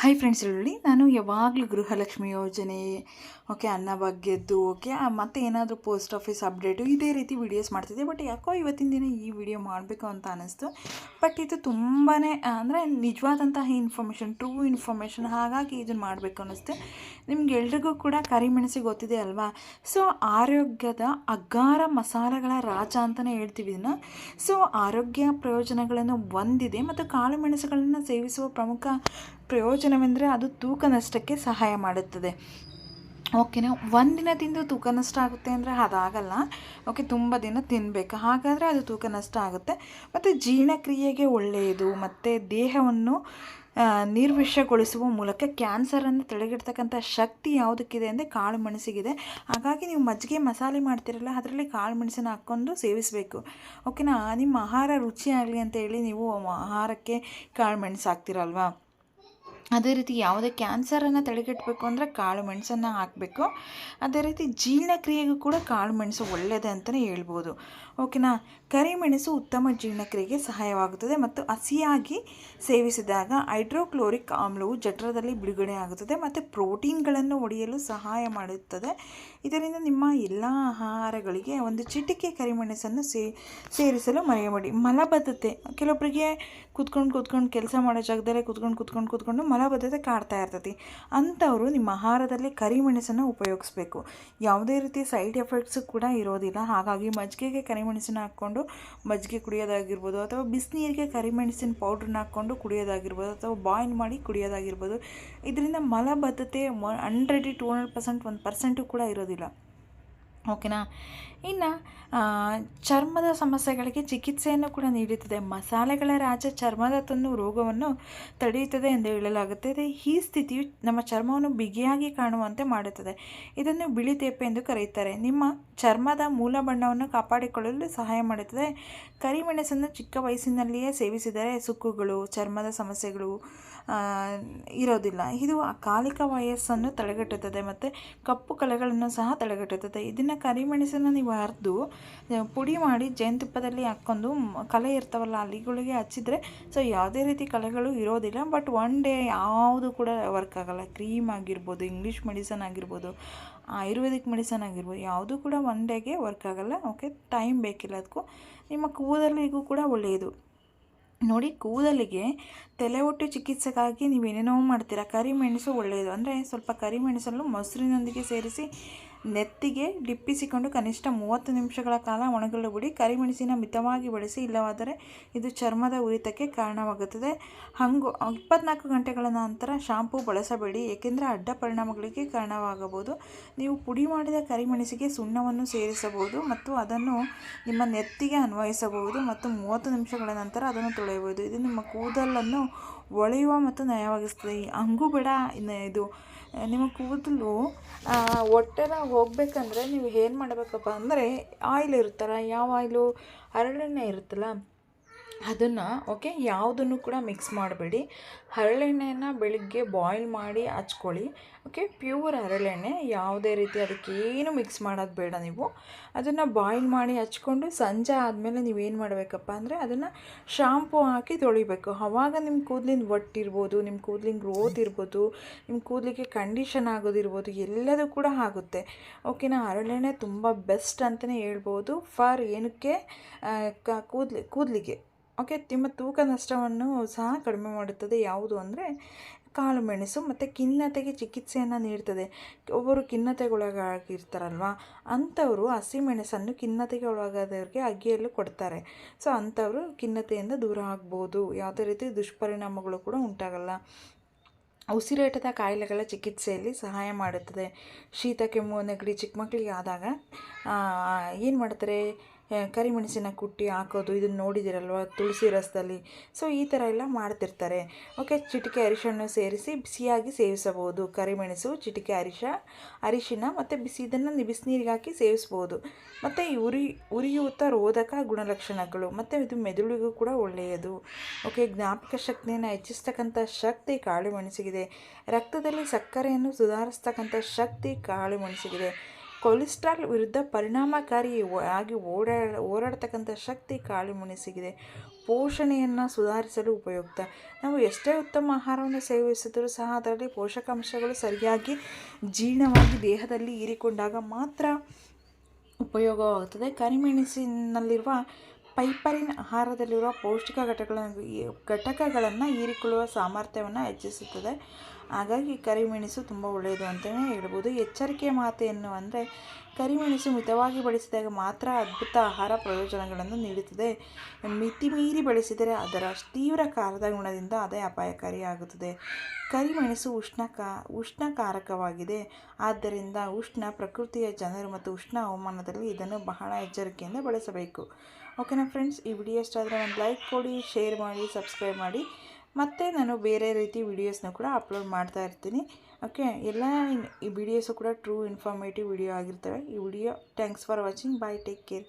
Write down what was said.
Hi friends ಹೇಳಿ. ನಾನು ಯಾವಾಗಲೂ ಗೃಹಲಕ್ಷ್ಮಿ ಯೋಜನೆ ಓಕೆ ಅನ್ನ ಬಗ್ಗೆದ್ದು ಓಕೆ ಮತ್ತು ಏನಾದರೂ ಪೋಸ್ಟ್ ಆಫೀಸ್ ಅಪ್ಡೇಟು ಇದೇ ರೀತಿ ವೀಡಿಯೋಸ್ ಮಾಡ್ತಿದ್ದೆ. ಬಟ್ ಯಾಕೋ ಇವತ್ತಿನ ದಿನ ಈ ವಿಡಿಯೋ ಮಾಡಬೇಕು ಅಂತ ಅನ್ನಿಸ್ತು ಬಟ್ ಇದು ತುಂಬಾ ಅಂದರೆ ನಿಜವಾದಂತಹ ಇನ್ಫಾರ್ಮೇಷನ್ ಟ್ರೂ ಇನ್ಫಾರ್ಮೇಷನ್ ಹಾಗಾಗಿ ಇದನ್ನು ಮಾಡಬೇಕು ಅನ್ನಿಸ್ತು ನಿಮ್ಗೆ ಎಲ್ರಿಗೂ ಕೂಡ ಕರಿಮೆಣಸಿಗೆ ಗೊತ್ತಿದೆ ಅಲ್ವಾ? ಸೊ ಆರೋಗ್ಯದ ಅಗಾರ ಮಸಾಲೆಗಳ ರಾಜ ಅಂತಲೇ ಹೇಳ್ತೀವಿ ಇದನ್ನು. ಸೊ ಆರೋಗ್ಯ ಪ್ರಯೋಜನಗಳನ್ನು ಹೊಂದಿದೆ, ಮತ್ತು ಕಾಳುಮೆಣಸುಗಳನ್ನು ಸೇವಿಸುವ ಪ್ರಮುಖ ಪ್ರಯೋಜನವೆಂದರೆ ಅದು ತೂಕ ನಷ್ಟಕ್ಕೆ ಸಹಾಯ ಮಾಡುತ್ತದೆ. ಓಕೆನಾ ಒಂದಿನ ತಿಂದು ತೂಕ ನಷ್ಟ ಆಗುತ್ತೆ ಅಂದರೆ ಅದಾಗಲ್ಲ. ಓಕೆ ತುಂಬ ದಿನ ತಿನ್ನಬೇಕು ಹಾಗಾದರೆ ಅದು ತೂಕ ನಷ್ಟ ಆಗುತ್ತೆ. ಮತ್ತು ಜೀರ್ಣಕ್ರಿಯೆಗೆ ಒಳ್ಳೆಯದು. ಮತ್ತು ದೇಹವನ್ನು ನಿರ್ವಿಷಗೊಳಿಸುವ ಮೂಲಕ ಕ್ಯಾನ್ಸರನ್ನು ತಡೆಗಟ್ಟತಕ್ಕಂಥ ಶಕ್ತಿ ಯಾವುದಕ್ಕಿದೆ ಅಂದರೆ ಕಾಳು ಮೆಣಸಿಗಿದೆ. ಹಾಗಾಗಿ ನೀವು ಮಜ್ಜಿಗೆ ಮಸಾಲೆ ಮಾಡ್ತಿರಲ್ಲ, ಅದರಲ್ಲಿ ಕಾಳು ಮೆಣಸನ್ನು ಹಾಕ್ಕೊಂಡು ಸೇವಿಸಬೇಕು. ಓಕೆನಾ ನಿಮ್ಮ ಆಹಾರ ರುಚಿಯಾಗಲಿ ಅಂತ ಹೇಳಿ ನೀವು ಆಹಾರಕ್ಕೆ ಕಾಳು ಮೆಣಸು ಹಾಕ್ತಿರಲ್ವಾ? ಅದೇ ರೀತಿ ಯಾವುದೇ ಕ್ಯಾನ್ಸರನ್ನು ತಡೆಗಟ್ಟಬೇಕು ಅಂದರೆ ಕಾಳು ಮೆಣಸನ್ನು ಹಾಕಬೇಕು. ಅದೇ ರೀತಿ ಜೀರ್ಣಕ್ರಿಯೆಗೂ ಕೂಡ ಕಾಳು ಮೆಣಸು ಒಳ್ಳೆಯದೇ ಅಂತಲೇ ಹೇಳ್ಬೋದು. ಓಕೆನಾ ಕರಿಮೆಣಸು ಉತ್ತಮ ಜೀರ್ಣಕ್ರಿಯೆಗೆ ಸಹಾಯವಾಗುತ್ತದೆ ಮತ್ತು ಹಸಿಯಾಗಿ ಸೇವಿಸಿದಾಗ ಹೈಡ್ರೋಕ್ಲೋರಿಕ್ ಆಮ್ಲವು ಜಠರದಲ್ಲಿ ಬಿಡುಗಡೆ ಆಗುತ್ತದೆ ಮತ್ತು ಪ್ರೋಟೀನ್ಗಳನ್ನು ಒಡೆಯಲು ಸಹಾಯ ಮಾಡುತ್ತದೆ. ಇದರಿಂದ ನಿಮ್ಮ ಎಲ್ಲ ಆಹಾರಗಳಿಗೆ ಒಂದು ಚಿಟಿಕೆ ಕರಿಮೆಣಸನ್ನು ಸೇ, ಸೇರಿಸಲು ಮರೆಯಬೇಡಿ. ಮಲಬದ್ಧತೆ. ಕೆಲವೊಬ್ಬರಿಗೆ ಕೂತ್ಕೊಂಡು ಕೂತ್ಕೊಂಡು ಕೆಲಸ ಮಾಡೋ ಜಾಗದಲ್ಲೇ ಕೂತ್ಕೊಂಡು ಕೂತ್ಕೊಂಡು ಕೂತ್ಕೊಂಡು ಮಲಬದ್ಧತೆ ಕಾಡ್ತಾ ಇರ್ತೈತಿ. ಅಂಥವರು ನಿಮ್ಮ ಆಹಾರದಲ್ಲಿ ಕರಿಮೆಣಸನ್ನು ಉಪಯೋಗಿಸ್ಬೇಕು. ಯಾವುದೇ ರೀತಿ ಸೈಡ್ ಎಫೆಕ್ಟ್ಸು ಕೂಡ ಇರೋದಿಲ್ಲ. ಹಾಗಾಗಿ ಮಜ್ಜಿಗೆಗೆ ಕರಿಮೆಣಸನ್ನು ಹಾಕ್ಕೊಂಡು ಮಜ್ಜಿಗೆ ಕುಡಿಯೋದಾಗಿರ್ಬೋದು ಅಥವಾ ಬಿಸಿನೀರಿಗೆ ಕರಿಮೆಣಸಿನ ಪೌಡ್ರನ್ನ ಹಾಕ್ಕೊಂಡು ಕುಡಿಯೋದಾಗಿರ್ಬೋದು ಅಥವಾ ಬಾಯ್ಲ್ ಮಾಡಿ ಕುಡಿಯೋದಾಗಿರ್ಬೋದು. ಇದರಿಂದ ಮಲಬದ್ಧತೆ ಮ ಹಂಡ್ರೆಡ್ ಟು ಹಂಡ್ರೆಡ್ ಪರ್ಸೆಂಟ್ ಒಂದು ಪರ್ಸೆಂಟು ಕೂಡ ಇರೋದಿಲ್ಲ. ಓಕೆನಾ? ಇನ್ನು ಚರ್ಮದ ಸಮಸ್ಯೆಗಳಿಗೆ ಚಿಕಿತ್ಸೆಯನ್ನು ಕೂಡ ನೀಡುತ್ತದೆ. ಮಸಾಲೆಗಳ ರಾಜ ಚರ್ಮದ ತನ್ನು ರೋಗವನ್ನು ತಡೆಯುತ್ತದೆ ಎಂದು ಹೇಳಲಾಗುತ್ತದೆ. ಈ ಸ್ಥಿತಿಯು ನಮ್ಮ ಚರ್ಮವನ್ನು ಬಿಗಿಯಾಗಿ ಕಾಣುವಂತೆ ಮಾಡುತ್ತದೆ. ಇದನ್ನು ಬಿಳಿ ತೇಪೆ ಎಂದು ಕರೆಯುತ್ತಾರೆ. ನಿಮ್ಮ ಚರ್ಮದ ಮೂಲ ಬಣ್ಣವನ್ನು ಕಾಪಾಡಿಕೊಳ್ಳಲು ಸಹಾಯ ಮಾಡುತ್ತದೆ. ಕರಿಮೆಣಸನ್ನು ಚಿಕ್ಕ ವಯಸ್ಸಿನಲ್ಲಿಯೇ ಸೇವಿಸಿದರೆ ಸುಕ್ಕುಗಳು, ಚರ್ಮದ ಸಮಸ್ಯೆಗಳು ಇರೋದಿಲ್ಲ. ಇದು ಅಕಾಲಿಕ ವಯಸ್ಸನ್ನು ತಡೆಗಟ್ಟುತ್ತದೆ ಮತ್ತು ಕಪ್ಪು ಕಲೆಗಳನ್ನು ಸಹ ತಡೆಗಟ್ಟುತ್ತದೆ. ಇದನ್ನು ಕರಿಮೆಣಸನ್ನು ನೀವು ಅರ್ದು ಪುಡಿ ಮಾಡಿ ಜೇನುತುಪ್ಪದಲ್ಲಿ ಹಾಕ್ಕೊಂಡು ಕಲೆ ಇರ್ತಾವಲ್ಲ, ಅಲ್ಲಿಗಳಿಗೆ ಹಚ್ಚಿದ್ರೆ ಸೊ ಯಾವುದೇ ರೀತಿ ಕಲೆಗಳು ಇರೋದಿಲ್ಲ. ಬಟ್ ಒನ್ ಡೇ ಯಾವುದು ಕೂಡ ವರ್ಕ್ ಆಗೋಲ್ಲ. ಕ್ರೀಮ್ ಆಗಿರ್ಬೋದು ಇಂಗ್ಲೀಷ್ ಮೆಡಿಸನ್ ಆಗಿರ್ಬೋದು ಆಯುರ್ವೇದಿಕ್ ಮೆಡಿಸನ್ ಆಗಿರ್ಬೋದು, ಯಾವುದೂ ಕೂಡ ಒನ್ ಡೇಗೆ ವರ್ಕ್ ಆಗೋಲ್ಲ. ಓಕೆ ಟೈಮ್ ಬೇಕಿಲ್ಲ ಅದಕ್ಕೂ. ನಿಮ್ಮ ಕೂದಲಿಗೂ ಕೂಡ ಒಳ್ಳೆಯದು. ನೋಡಿ, ಕೂದಲಿಗೆ ತಲೆ ಒಟ್ಟು ಚಿಕಿತ್ಸೆಗಾಗಿ ನೀವೇನೇನೋ ಮಾಡ್ತೀರಾ. ಕರಿಮೆಣಸು ಒಳ್ಳೆಯದು. ಅಂದರೆ ಸ್ವಲ್ಪ ಕರಿಮೆಣಸನ್ನು ಮೊಸರಿನೊಂದಿಗೆ ಸೇರಿಸಿ ನೆತ್ತಿಗೆ ಡಿಪ್ಪಿಸಿಕೊಂಡು ಕನಿಷ್ಠ ಮೂವತ್ತು ನಿಮಿಷಗಳ ಕಾಲ ಒಣಗಲು ಬಿಡಿ ಕರಿಮೆಣಸಿನ ಮಿತವಾಗಿ ಬಳಸಿ, ಇಲ್ಲವಾದರೆ ಇದು ಚರ್ಮದ ಉರಿತಕ್ಕೆ ಕಾರಣವಾಗುತ್ತದೆ. ಹಾಗೂ ಇಪ್ಪತ್ನಾಲ್ಕು ಗಂಟೆಗಳ ನಂತರ ಶಾಂಪೂ ಬಳಸಬೇಡಿ, ಏಕೆಂದರೆ ಅಡ್ಡ ಪರಿಣಾಮಗಳಿಗೆ ಕಾರಣವಾಗಬಹುದು. ನೀವು ಪುಡಿ ಮಾಡಿದ ಕರಿಮೆಣಸಿಗೆ ಸುಣ್ಣವನ್ನು ಸೇರಿಸಬಹುದು ಮತ್ತು ಅದನ್ನು ನಿಮ್ಮ ನೆತ್ತಿಗೆ ಅನ್ವಯಿಸಬಹುದು ಮತ್ತು ಮೂವತ್ತು ನಿಮಿಷಗಳ ನಂತರ ಅದನ್ನು ತೊಳೆಯಬಹುದು. ಇದು ನಿಮ್ಮ ಕೂದಲನ್ನು ಒಳೆಯುವ ಮತ್ತು ನಯವಾಗಿಸ್ತದೆ ಹಂಗೂ ಬೇಡ ಇದು ನಿಮ್ಮ ಕೂದಲು ಹೊಟ್ಟೆನ ಹೋಗಬೇಕಂದ್ರೆ ನೀವು ಏನು ಮಾಡಬೇಕಪ್ಪ ಅಂದರೆ ಆಯಿಲ್ ಇರುತ್ತಲ್ಲ ಯಾವ ಆಯಿಲು ಹರಳೆಣ್ಣೆ ಇರುತ್ತಲ್ಲ. ಅದನ್ನು ಓಕೆ ಯಾವುದನ್ನು ಕೂಡ ಮಿಕ್ಸ್ ಮಾಡಬೇಡಿ. ಹರಳೆಣ್ಣೆಯನ್ನು ಬೆಳಿಗ್ಗೆ ಬಾಯ್ಲ್ ಮಾಡಿ ಹಚ್ಕೊಳ್ಳಿ. ಓಕೆ ಪ್ಯೂರ್ ಹರಳೆಣ್ಣೆ, ಯಾವುದೇ ರೀತಿ ಅದಕ್ಕೆ ಏನು ಮಿಕ್ಸ್ ಮಾಡೋದು ಬೇಡ ನೀವು. ಅದನ್ನು ಬಾಯ್ಲ್ ಮಾಡಿ ಹಚ್ಕೊಂಡು, ಸಂಜೆ ಆದಮೇಲೆ ನೀವೇನು ಮಾಡಬೇಕಪ್ಪ ಅಂದರೆ ಅದನ್ನು ಶಾಂಪೂ ಹಾಕಿ ತೊಳಿಬೇಕು. ಆವಾಗ ನಿಮ್ಮ ಕೂದಲಿನ ಒಟ್ಟಿರ್ಬೋದು ನಿಮ್ಮ ಕೂದಲಿನ ಗ್ರೋತ್ ಇರ್ಬೋದು ನಿಮ್ಮ ಕೂದಲಿಗೆ ಕಂಡೀಷನ್ ಆಗೋದಿರ್ಬೋದು, ಎಲ್ಲದೂ ಕೂಡ ಆಗುತ್ತೆ. ಓಕೆನಾ ಹರಳೆಣ್ಣೆ ತುಂಬ ಬೆಸ್ಟ್ ಅಂತಲೇ ಹೇಳ್ಬೋದು. ಫಾರ್ ಏನಕ್ಕೆ? ಕೂದಲಿ, ಕೂದಲಿಗೆ. ಓಕೆ ನಿಮ್ಮ ತೂಕ ನಷ್ಟವನ್ನು ಸಹ ಕಡಿಮೆ ಮಾಡುತ್ತದೆ. ಯಾವುದು ಅಂದರೆ ಕಾಳು ಮೆಣಸು ಮತ್ತು ಖಿನ್ನತೆಗೆ ಚಿಕಿತ್ಸೆಯನ್ನು ನೀಡ್ತದೆ. ಒಬ್ಬರು ಖಿನ್ನತೆಗೊಳಗಾಗಿರ್ತಾರಲ್ವ? ಅಂಥವರು ಹಸಿಮೆಣಸನ್ನು ಖಿನ್ನತೆಗೆ ಒಳಗಾದವರಿಗೆ ಅಗ್ಗಿಯಲ್ಲೂ ಕೊಡ್ತಾರೆ. ಸೊ, ಅಂಥವರು ಖಿನ್ನತೆಯಿಂದ ದೂರ ಆಗ್ಬೋದು. ಯಾವುದೇ ರೀತಿ ದುಷ್ಪರಿಣಾಮಗಳು ಕೂಡ ಉಂಟಾಗಲ್ಲ. ಉಸಿರಾಟದ ಕಾಯಿಲೆಗಳ ಚಿಕಿತ್ಸೆಯಲ್ಲಿ ಸಹಾಯ ಮಾಡುತ್ತದೆ. ಶೀತ, ಕೆಮ್ಮು, ನೆಗಡಿ ಚಿಕ್ಕ ಮಕ್ಕಳಿಗೆ ಆದಾಗ ಏನು ಮಾಡ್ತಾರೆ? ಕರಿಮೆಣಸಿನ ಕುಟ್ಟಿ ಹಾಕೋದು ಇದನ್ನು ನೋಡಿದ್ದೀರಲ್ವ ತುಳಸಿ ರಸದಲ್ಲಿ. ಸೊ ಈ ಥರ ಎಲ್ಲ ಮಾಡ್ತಿರ್ತಾರೆ. ಓಕೆ ಚಿಟಿಕೆ ಅರಿಶಿಣ ಸೇರಿಸಿ ಬಿಸಿಯಾಗಿ ಸೇವಿಸಬಹುದು. ಕರಿಮೆಣಸು, ಚಿಟಿಕೆ ಅರಿಶ ಅರಿಶಿನ ಮತ್ತು ಬಿಸಿ, ಇದನ್ನು ಬಿಸಿನೀರಿಗೆ ಹಾಕಿ ಸೇವಿಸ್ಬೋದು ಮತ್ತು ಉರಿ, ಉರಿಯೂತ ರೋಧಕ ಗುಣಲಕ್ಷಣಗಳು, ಮತ್ತು ಇದು ಮೆದುಳಿಗೂ ಕೂಡ ಒಳ್ಳೆಯದು. ಓಕೆ ಜ್ಞಾಪಕ ಶಕ್ತಿಯನ್ನು ಹೆಚ್ಚಿಸ್ತಕ್ಕಂಥ ಶಕ್ತಿ ಕಾಳು ಮೆಣಸಿಗಿದೆ ರಕ್ತದಲ್ಲಿ ಸಕ್ಕರೆಯನ್ನು ಸುಧಾರಿಸ್ತಕ್ಕಂಥ ಶಕ್ತಿ ಕಾಳು ಮೆಣಸಿಗಿದೆ ಕೊಲೆಸ್ಟ್ರಾಲ್ ವಿರುದ್ಧ ಪರಿಣಾಮಕಾರಿ ಆಗಿ ಓಡಾ ಶಕ್ತಿ ಕಾಳು ಮೆಣಸಿಗಿದೆ ಪೋಷಣೆಯನ್ನು ಸುಧಾರಿಸಲು ಉಪಯುಕ್ತ. ನಾವು ಎಷ್ಟೇ ಉತ್ತಮ ಆಹಾರವನ್ನು ಸೇವಿಸಿದರೂ ಸಹ ಅದರಲ್ಲಿ ಪೋಷಕಾಂಶಗಳು ಸರಿಯಾಗಿ ಜೀರ್ಣವಾಗಿ ದೇಹದಲ್ಲಿ ಹೀರಿಕೊಂಡಾಗ ಮಾತ್ರ ಉಪಯೋಗವಾಗುತ್ತದೆ. ಕರಿಮೆಣಸಿನಲ್ಲಿರುವ ಪೈಪರಿನ್ ಆಹಾರದಲ್ಲಿರುವ ಪೌಷ್ಟಿಕ ಘಟಕಗಳನ್ನು ಘಟಕಗಳನ್ನು ಹೀರಿಕೊಳ್ಳುವ ಸಾಮರ್ಥ್ಯವನ್ನು ಹೆಚ್ಚಿಸುತ್ತದೆ. ಹಾಗಾಗಿ ಕರಿಮೆಣಸು ತುಂಬ ಒಳ್ಳೆಯದು ಅಂತಲೇ ಹೇಳ್ಬೋದು. ಎಚ್ಚರಿಕೆ ಮಾತು ಏನು ಅಂದರೆ ಕರಿಮೆಣಸು ಮಿತವಾಗಿ ಬಳಸಿದಾಗ ಮಾತ್ರ ಅದ್ಭುತ ಆಹಾರ ಪ್ರಯೋಜನಗಳನ್ನು ನೀಡುತ್ತದೆ. ಮಿತಿಮೀರಿ ಬಳಸಿದರೆ ಅದರ ತೀವ್ರ ಕಾರದ ಗುಣದಿಂದ ಅದೇ ಅಪಾಯಕಾರಿಯಾಗುತ್ತದೆ ಕರಿಮೆಣಸು ಉಷ್ಣಕ ಉಷ್ಣಕಾರಕವಾಗಿದೆ. ಆದ್ದರಿಂದ ಉಷ್ಣ ಪ್ರಕೃತಿಯ ಜನರು ಮತ್ತು ಉಷ್ಣ ಹವಾಮಾನದಲ್ಲಿ ಇದನ್ನು ಬಹಳ ಎಚ್ಚರಿಕೆಯಿಂದ ಬಳಸಬೇಕು. ಓಕೆನಾ ಫ್ರೆಂಡ್ಸ್, ಈ ವಿಡಿಯೋ ಇಷ್ಟ ಆದರೆ ಒಂದು ಲೈಕ್ ಕೊಡಿ, ಶೇರ್ ಮಾಡಿ, ಸಬ್ಸ್ಕ್ರೈಬ್ ಮಾಡಿ. ಮತ್ತು ನಾನು ಬೇರೆ ರೀತಿ ವಿಡಿಯೋಸ್ನ ಕೂಡ ಅಪ್ಲೋಡ್ ಮಾಡ್ತಾ ಇರ್ತೀನಿ. ಓಕೆ, ಎಲ್ಲ ಈ ವಿಡಿಯೋಸು ಕೂಡ ಟ್ರೂ ಇನ್ಫಾರ್ಮೇಟಿವ್ ವಿಡಿಯೋ ಆಗಿರ್ತವೆ. ಈ video thanks for watching bye take care